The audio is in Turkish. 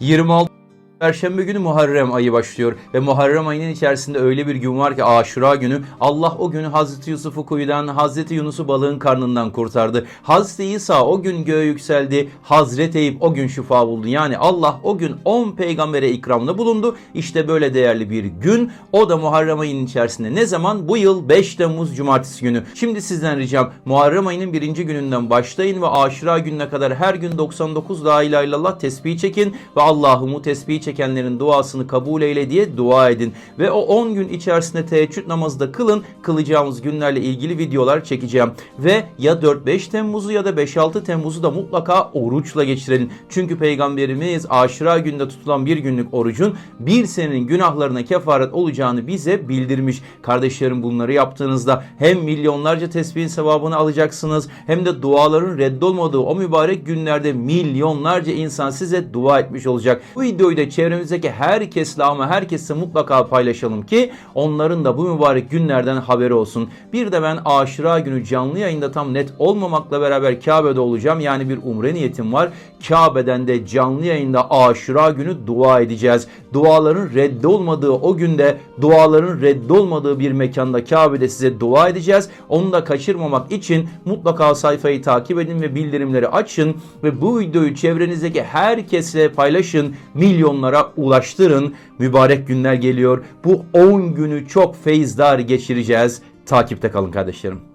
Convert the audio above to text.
26 Perşembe günü Muharrem ayı başlıyor ve Muharrem ayının içerisinde öyle bir gün var ki Aşura günü Allah o günü Hazreti Yusuf'u kuyudan Hazreti Yunus'u balığın karnından kurtardı. Hazreti İsa o gün göğe yükseldi. Hazreti Eyüp o gün şifa buldu. Yani Allah o gün 10 peygambere ikramda bulundu. İşte böyle değerli bir gün. O da Muharrem ayının içerisinde. Ne zaman? Bu yıl 5 Temmuz Cumartesi günü. Şimdi sizden ricam Muharrem ayının birinci gününden başlayın ve Aşura gününe kadar her gün 99 La ilahe illallah tesbih çekin ve Allah'ımı tesbih çekenlerin duasını kabul eyle diye dua edin. Ve o 10 gün içerisinde teheccüd namazı da kılın. Kılacağımız günlerle ilgili videolar çekeceğim. Ve ya 4-5 Temmuz'u ya da 5-6 Temmuz'u da mutlaka oruçla geçirelim. Çünkü Peygamberimiz Aşura günde tutulan bir günlük orucun bir senenin günahlarına kefaret olacağını bize bildirmiş. Kardeşlerim bunları yaptığınızda hem milyonlarca tesbihin sevabını alacaksınız hem de duaların reddolmadığı o mübarek günlerde milyonlarca insan size dua etmiş olacak. Bu videoyu da çevremizdeki herkesle ama herkesle mutlaka paylaşalım ki onların da bu mübarek günlerden haberi olsun. Bir de ben Aşura günü canlı yayında tam net olmamakla beraber Kabe'de olacağım. Yani bir umre niyetim var. Kabe'den de canlı yayında Aşura günü dua edeceğiz. Duaların reddolmadığı o günde duaların reddolmadığı bir mekanda Kabe'de size dua edeceğiz. Onu da kaçırmamak için mutlaka sayfayı takip edin ve bildirimleri açın ve bu videoyu çevrenizdeki herkesle paylaşın. Milyonlara ulaştırın. Mübarek günler geliyor. Bu 10 günü çok feyzdar geçireceğiz. Takipte kalın kardeşlerim.